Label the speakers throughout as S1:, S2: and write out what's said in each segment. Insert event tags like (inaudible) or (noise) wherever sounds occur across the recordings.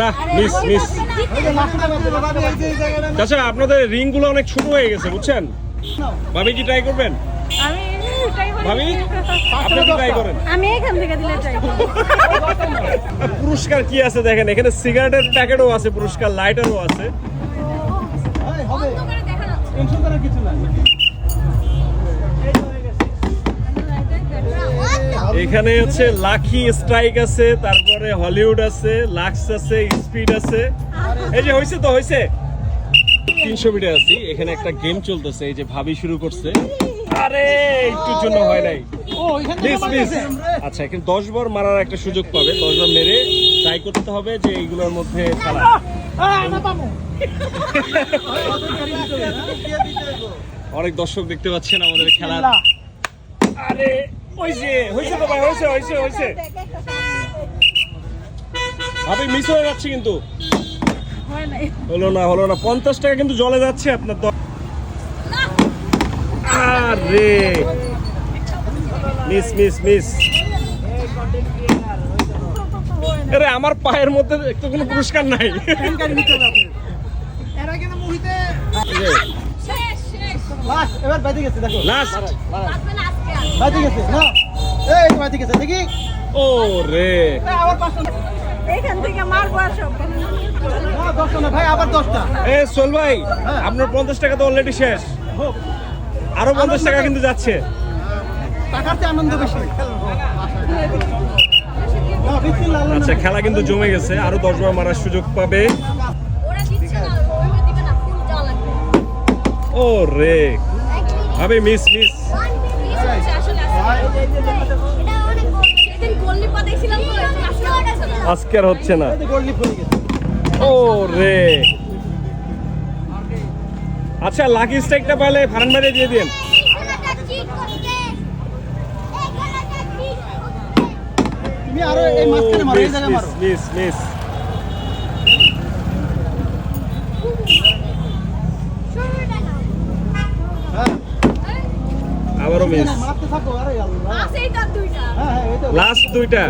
S1: না miss miss চাচা আপনাদের রিংগুলো অনেক ছোট হয়ে গেছে বুঝছেন? ভাবি কি ট্রাই করবেন?
S2: আমি try করি।
S1: ভাবি আপনি কি ট্রাই করেন?
S2: আমি এখান থেকে দিলে ট্রাই
S1: পুরস্কার কি আছে দেখেন এখানে সিগারেটের প্যাকেটও আছে পুরস্কার লাইটারও আছে।
S2: অন্ধকারে দেখা যাচ্ছে।
S1: এখানে হচ্ছে লাখি স্ট্রাইক আছে তারপরে হলিউড আছে লাক্স আছে স্পিড আছে। এই যে হয়েছে তো হয়েছে তিনশো মিটার আছি এখানে একটা গেম চলতেছে এই যে ভাবি শুরু করছে। আরে একটুর জন্য হয় নাই। আচ্ছা এখানে দশ বার মারার একটা সুযোগ পাবে দশ বার মেরে ট্রাই করতে হবে যে এইগুলোর মধ্যে খেলা অনেক দর্শক দেখতে পাচ্ছেন আমাদের খেলা আরে হয়েছে হয়েছে তো ভাই ভাবি মিস হয়ে যাচ্ছে কিন্তু। হলো না হলো না। পঞ্চাশ টাকা কিন্তু জলে যাচ্ছে আপনার আরে। মিস মিস মিস আরে আমার পায়ের মধ্যে তো কোনো পুরস্কার নাই।
S2: শেষ
S3: এবার বাইতে গেছে দেখো।
S1: লাস্ট
S3: গেছে না? এই গেছে দেখি।
S1: ও রে
S3: আবার পাঁচটা
S2: এখান থেকে মারবো সব।
S3: না, দশটা না ভাই আবার দশটা।
S1: এ সোল ভাই আপনার পঞ্চাশ টাকা তো অলরেডি শেষ।
S3: হোক।
S1: আরও পঞ্চাশ টাকা কিন্তু যাচ্ছে।
S3: টাকাতে আনন্দ বেশি। না,
S1: আচ্ছা খেলা কিন্তু জমে গেছে। আরও দশ বার মারার সুযোগ পাবে।
S2: ওরা দিচ্ছে না ওইভাবে দিবে না ফুল দেওয়া লাগবে
S1: ও রে ভাবে মিস মিস আজকে আর হচ্ছে না। ও রে আচ্ছা লাকি স্ট্রাইকটা পাইলে ফারান বাইরে দিয়ে দিন
S3: তুমি আরও এই মাঝখানে মারো এই জায়গায় মারো।
S1: মিস মিস
S3: হ্যাঁ
S1: আবারও মিস
S3: মারতে থাকো আরে আল্লাহ
S2: আছেই তার দুইটা।
S3: হ্যাঁ হ্যাঁ এই তো
S1: লাস্ট দুইটা।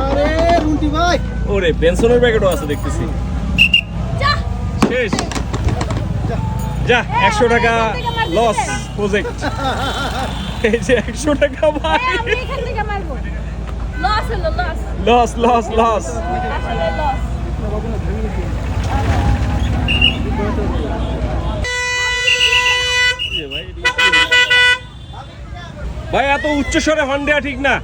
S3: আরে রুন্টি ভাই।
S1: ওরে বেনসনের প্যাকেটও আছে দেখতেছি।
S2: যা।
S1: শেষ। যা। একশো টাকা লস প্রজেক্ট (laughs) এই যে একশো টাকা ভাই।
S2: হ্যাঁ, loss।
S1: লস লস লস ভাই এত উচ্চস্বরে হন দেওয়া ঠিক না।